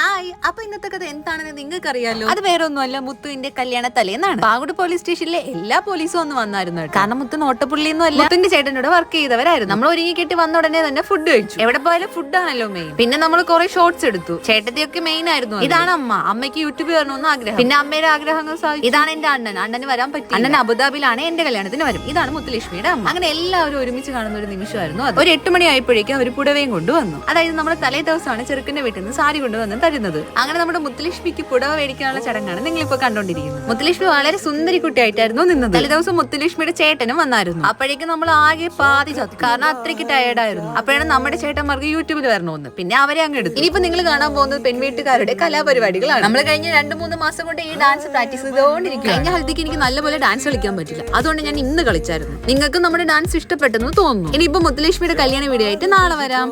Hi അപ്പൊ ഇന്നത്തെ കഥ എന്താണെന്ന് നിങ്ങൾക്ക് അറിയാലോ അത് വേറെ ഒന്നുമല്ല മുത്തുവിന്റെ കല്യാണ തലേന്നാണ് പാവട് പോലീസ് സ്റ്റേഷനിലെ എല്ലാ പോലീസും ഒന്ന് വന്നായിരുന്നു. കാരണം മുത്ത് നോട്ടപ്പുള്ളിയൊന്നും അല്ല. മുത്തിന്റെ ചേട്ടനോട് വർക്ക് ചെയ്തവരായിരുന്നു. നമ്മൾ ഒരുങ്ങി കെട്ടി വന്ന ഉടനെ തന്നെ ഫുഡ് കഴിച്ചു. എവിടെ പോയാലും ഫുഡ് ആണല്ലോ മെയിൻ പിന്നെ നമ്മൾ കുറെ ഷോർട്സ് എടുത്തു. ചേട്ടത്തിയൊക്കെ മെയിൻ ആയിരുന്നു ഇതാണ് അമ്മ. അമ്മയ്ക്ക് യൂട്യൂബ് വരണമെന്ന് ആഗ്രഹം. പിന്നെ അമ്മയുടെ ആഗ്രഹങ്ങൾ സാധിച്ചു ഇതാണ് എന്റെ അണ്ണൻ. അണ്ണന് വരാൻ പറ്റി അണ്ണൻ അബുദാബിയിലാണ് എന്റെ കല്യാണത്തിന് വരും. ഇതാണ് മുത്തുലക്ഷ്മിയുടെ അമ്മ. അങ്ങനെ എല്ലാവരും ഒരുമിച്ച് കാണുന്ന ഒരു നിമിഷമായിരുന്നു അത്. ഒരു എട്ട് മണി ആയപ്പോഴേക്കും അവർ പുടവയും കൊണ്ടുവന്നു. അതായത് നമ്മൾ തലേ ദിവസമാണ് ചെറുക്കന്റെ വീട്ടിൽ നിന്ന് സാരി കൊണ്ടുവന്ന് തരുന്നത് അങ്ങനെ നമ്മുടെ മുത്തുലക്ഷ്മിക്ക് പുടവ മേടിക്കാനുള്ള ചടങ്ങാണ് നിങ്ങൾ ഇപ്പോൾ കണ്ടോണ്ടിരിക്കുന്നത്. മുത്തുലക്ഷ്മി വളരെ സുന്ദരി കുട്ടിയായിട്ടായിരുന്നു നിന്നത്. തലേ ദിവസം മുത്തുലക്ഷ്മിയുടെ ചേട്ടനും വന്നായിരുന്നു. അപ്പോഴേക്കും നമ്മൾ ആകെ പാതി ചത്തു. കാരണം അത്രയ്ക്ക് ടയർഡായിരുന്നു അപ്പോഴാണ് നമ്മുടെ ചേട്ടന്മാർക്ക് യൂട്യൂബിൽ വരണമെന്ന്. പിന്നെ അവരെ അങ്ങ് എടുത്തു. ഇനിയിപ്പോ നിങ്ങൾ കാണാൻ പോകുന്നത് പെൺവീട്ടുകാരുടെ കലാപരിപാടികളാണ്. നമ്മൾ കഴിഞ്ഞ രണ്ട് മൂന്ന് മാസം കൊണ്ട് ഈ ഡാൻസ് പ്രാക്ടീസ് ചെയ്തുകൊണ്ടിരിക്കും കഴിഞ്ഞ ഹൽദിക്ക് എനിക്ക് നല്ലപോലെ ഡാൻസ് കളിക്കാൻ പറ്റില്ല. അതുകൊണ്ട് ഞാൻ ഇന്ന് കളിച്ചായിരുന്നു. നിങ്ങൾക്ക് നമ്മുടെ ഡാൻസ് ഇഷ്ടപ്പെട്ടെന്ന് തോന്നുന്നു. ഇനിയിപ്പോ മുത്തുലക്ഷ്മിയുടെ കല്യാണ വീഡിയോ ആയിട്ട് നാളെ വരാം.